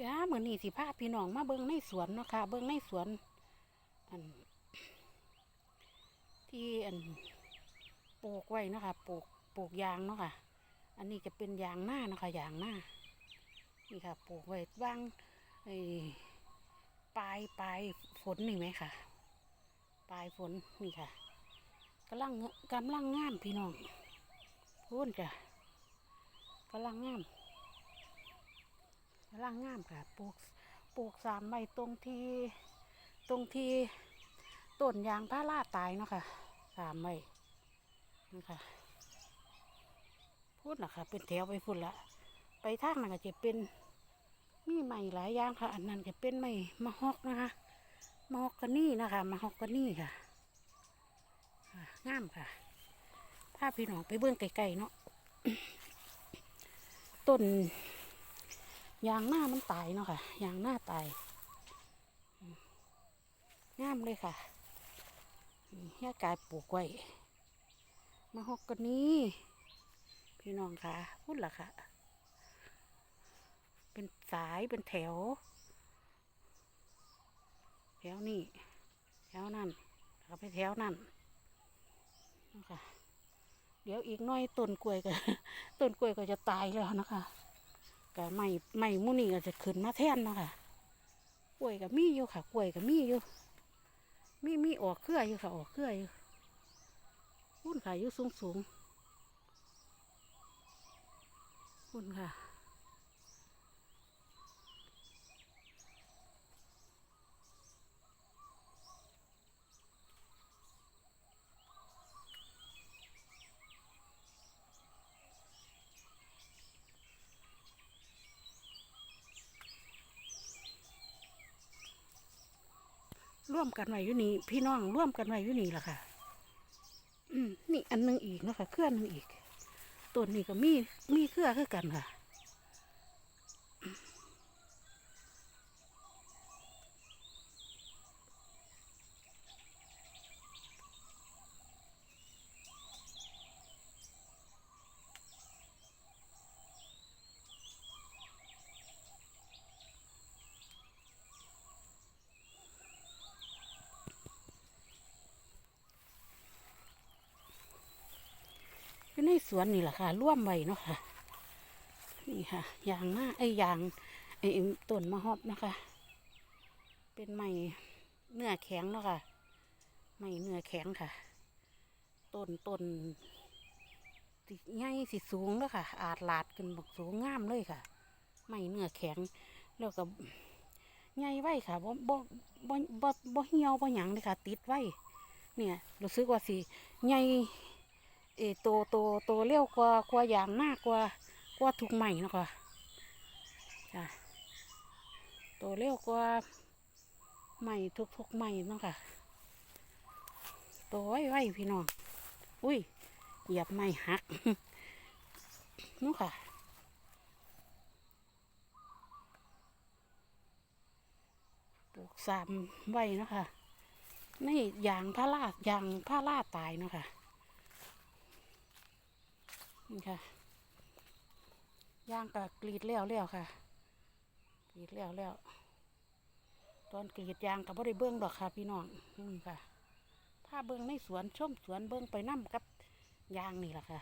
จ้าเหมือนนี่สิพาพี่น้องมาเบิ้งในสวนเนาะค่ะเบิ้งในสวนอันที่อันปลูกไว้เนาะคะปลูกปลูกยางเนาะค่ะ อันนี้จะเป็นยางหน้าเนาะค่ะยางหน้านี่ค่ะ ปลูกไว้บ้างไอ้ปลายปลายฝนนี่ไหมค่ะปลายฝนนี่ค่ะกำลังกำลังงามพี่น้องพูนจ้ะกำลังงาม กำลังงามค่ะปลูกปลูกสามใบตรงที่ตรงที่ต้นยางพาราตายเนาะค่ะสามใบนี่ค่ะพูดนะคะเป็นแถวไปพุ่นละไปทางนั้นก็จะเป็นมีใหม่หลายอย่างค่ะ อันนั้นก็เป็นไม้มะฮอกนะคะมะฮอกกานี่นะคะมะฮอกกานี่ค่ะค่ะงามค่ะพาพี่น้องไปเบื้องไกลๆเนาะต้น ยางหน้ามันตายเนาะค่ะยางหน้าตายงามเลยค่ะนี่ย่ากายปลูกไว้มาฮอกกันนี้ พี่น้องค่ะพูดละค่ะ เป็นสายเป็นแถว แถวนี้แถวนั่นแล้วไปแถวนั่นนะคะเดี๋ยวอีกน้อยต้นกล้วยก็ต้นกล้วยก็จะตายแล้วนะคะ ก็ไม่ไม่มุนี่ก็จะขึ้นมาแทนเนาะคะกล้วยก็มีอยู่ค่ะกล้วยก็มีอยู่ มีมีออกเครืออยู่ค่ะออกเครืออยู่พุ่นค่ะอยู่สูงสูงพุ่นค่ะ ร่วมกันไว้อยู่นี่พี่น้องร่วมกันไว้อยู่นี่แหละค่ะ อืมนี่อันหนึงอีกนะคะเครือหนึงอีกต้นนี้ก็มีมีเครือคือกันค่ะ ในสวนนี่แหละค่ะร่วมไว้เนาะค่ะ นี่ค่ะยางหน้าไอ้ยางไอ้ต้นมะฮอบนะคะ เป็นไม้เนื้อแข็งเนาะค่ะไม้เนื้อแข็งค่ะ ต้นต้นสิใหญ่สิสูงเนาะค่ะ อาจลาดขึ้นบักสูงงามเลยค่ะไม้เนื้อแข็งแล้วก็ใหญ่ไว้ค่ะบ่บ่บ่บ่บ่เหี่ยวบ่หยังเลยค่ะ ติดไว้เนี่ยรู้สึกว่าสิใหญ่ เอโตโตโตเร็วกว่ากว่าอย่างมากกว่ากว่าทุกใหม่นะคะจ้ะโตเร็วกว่าใหม่ทุกทุกใหม่นะคะโตไว้ไว้พี่น้องอุ้ยเหยียบไม่หักนู่นค่ะปลูกสามไว้นะคะนี่ยางพาราดยางพาราดตายนะค่ะ นี่ค่ะย่างกับกรีดแล้วแล้วค่ะ กรีดแล้วแล้วตอนกรีดยางกับบ่ได้เบิ้งดอกค่ะ พี่น้องนี่ค่ะ ถ้าเบิ้งในสวนชมสวนเบิ้งไปน้ำกับยางนี่แหละค่ะ